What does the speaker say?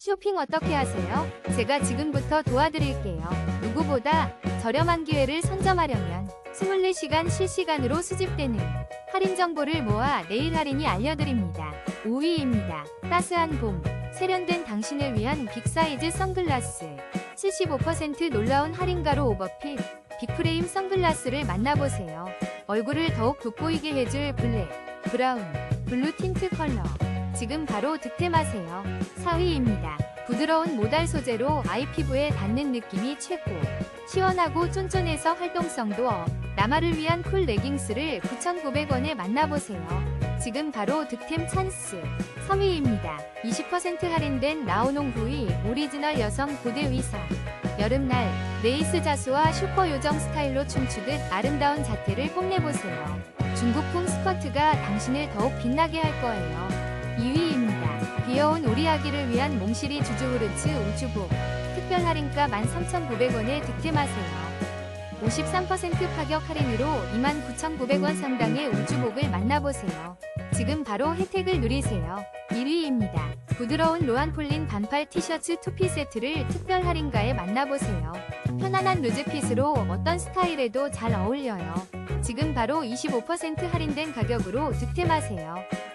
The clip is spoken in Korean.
쇼핑 어떻게 하세요? 제가 지금부터 도와드릴게요. 누구보다 저렴한 기회를 선점하려면 24시간 실시간으로 수집되는 할인 정보를 모아 내일 할인이 알려드립니다. 5위입니다. 따스한 봄, 세련된 당신을 위한 빅사이즈 선글라스. 75% 놀라운 할인가로 오버핏, 빅프레임 선글라스를 만나보세요. 얼굴을 더욱 돋보이게 해줄 블랙, 브라운, 블루 틴트 컬러. 지금 바로 득템하세요. 4위입니다. 부드러운 모달 소재로 아이 피부에 닿는 느낌이 최고. 시원하고 쫀쫀해서 활동성도 업. 나마를 위한 쿨 레깅스를 9,900원에 만나보세요. 지금 바로 득템 찬스. 3위입니다. 20% 할인된 나우농 부위 오리지널 여성 고대 의상. 여름날 레이스 자수와 슈퍼 요정 스타일로 춤추듯 아름다운 자태를 뽐내보세요. 중국풍 스커트가 당신을 더욱 빛나게 할 거예요. 2위입니다. 귀여운 우리 아기를 위한 몽실이 주주우르츠 우주복. 특별 할인가 13,900원에 득템하세요. 53% 파격 할인으로 29,900원 상당의 우주복을 만나보세요. 지금 바로 혜택을 누리세요. 1위입니다. 부드러운 로안폴린 반팔 티셔츠 투피 세트를 특별 할인가에 만나보세요. 편안한 루즈핏으로 어떤 스타일에도 잘 어울려요. 지금 바로 25% 할인된 가격으로 득템하세요.